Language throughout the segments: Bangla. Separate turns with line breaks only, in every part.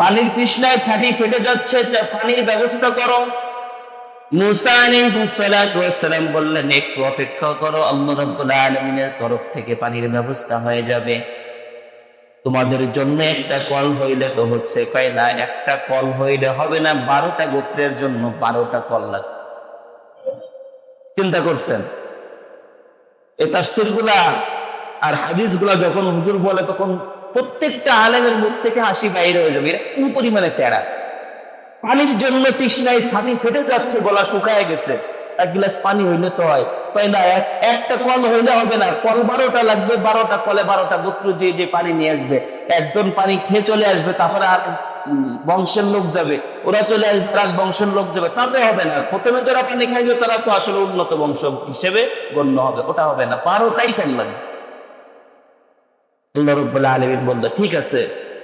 পানির তৃষ্ণায় ছাটি ফেটে যাচ্ছে পানির ব্যবস্থা করো। মুসা আলাইহিসসালাম বললেন, একটু অপেক্ষা করো, আল্লাহ রাব্বুল আলামিনের তরফ থেকে পানির ব্যবস্থা হয়ে যাবে। তোমাদের জন্য একটা কল হইলে তো হচ্ছে, কয় না, একটা কল হইলে হবে না, বারোটা গোত্রের জন্য বারোটা কল লাগবে। চিন্তা করছেন? এ তাফসির আর হাদিস যখন হুজুর বলে, তখন প্রত্যেকটা আলেমের মুখ থেকে হাসি বাইরে হয়ে যাবে। এরা কি পরিমাণে টেরা? পানির জন্য তৃষ্ণায় ছানি ফেটে যাচ্ছে, গলা শুকায় গেছে। এক গ্লাস পানি হইলে তো হয়। তাই না একটা কল হইলে হবে না। কল বারোটা লাগবে, বারোটা কলে বারোটা গোত্র যে যে পানি নিয়ে আসবে। একজন পানি খেয়ে চলে আসবে, তারপরে আর বংশের লোক যাবে। ওরা চলে আসবে এক বংশের লোক যাবে। তাতে হবে না। প্রথমে যারা পানি খাইবে, তারা তো আসলে উন্নত বংশ হিসেবে গণ্য হবে। ওটা হবে না। বারোটাই ফেল লাগে? আল্লাহ রব্বুল আলমিন বলল, ঠিক আছে,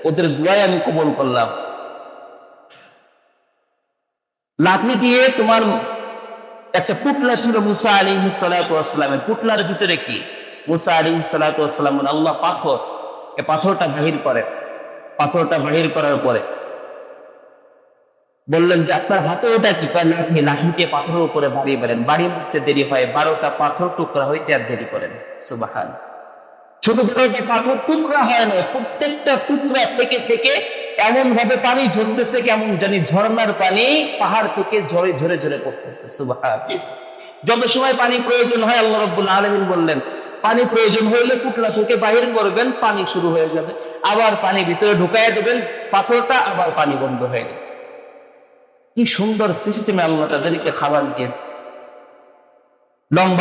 ওদের দুয়াই আমি কবল করলাম। লাঠি দিয়ে তোমার একটা পুটলা ছিল মুসা আলী সালাতামের পুটলার ভিতরে কি? মুসা আলী সালাতাম আল্লাহ পাথর। এ পাথরটা বাহির করে। পাথরটা বাহির করার পরে বললেন যে, আপনার হাতে ওটা কি? কয় লাঠি লাঠিতে পাথরের উপরে বাড়ি বেড়েন বাড়ি মারতে দেরি হয়, বারোটা পাথর টুকরা হইতে আর দেরি করেন সুবাহান শুধু যে পাথর টুকরা হয় না, প্রত্যেকটা টুকরা থেকে থেকে এমন ভাবে পানি ঝরতেছে কেমন জানি ঝর্ণার পানি পাহাড় থেকে ঝরে ঝরে ঝরে পড়তেছে যত সময় পানি প্রয়োজন হয়, আল্লাহ রব্বুল আলমিন বললেন, পানি প্রয়োজন হইলে থেকে বাহির করবেন, পানি শুরু হয়ে যাবে। আবার পানি ভিতরে ঢুকাই দেবেন, পাথরটা আবার পানি বন্ধ হয়ে যাবে। কি সুন্দর সিস্টেমে আল্লাহ তাদেরকে খাবার দিয়েছে। লম্বা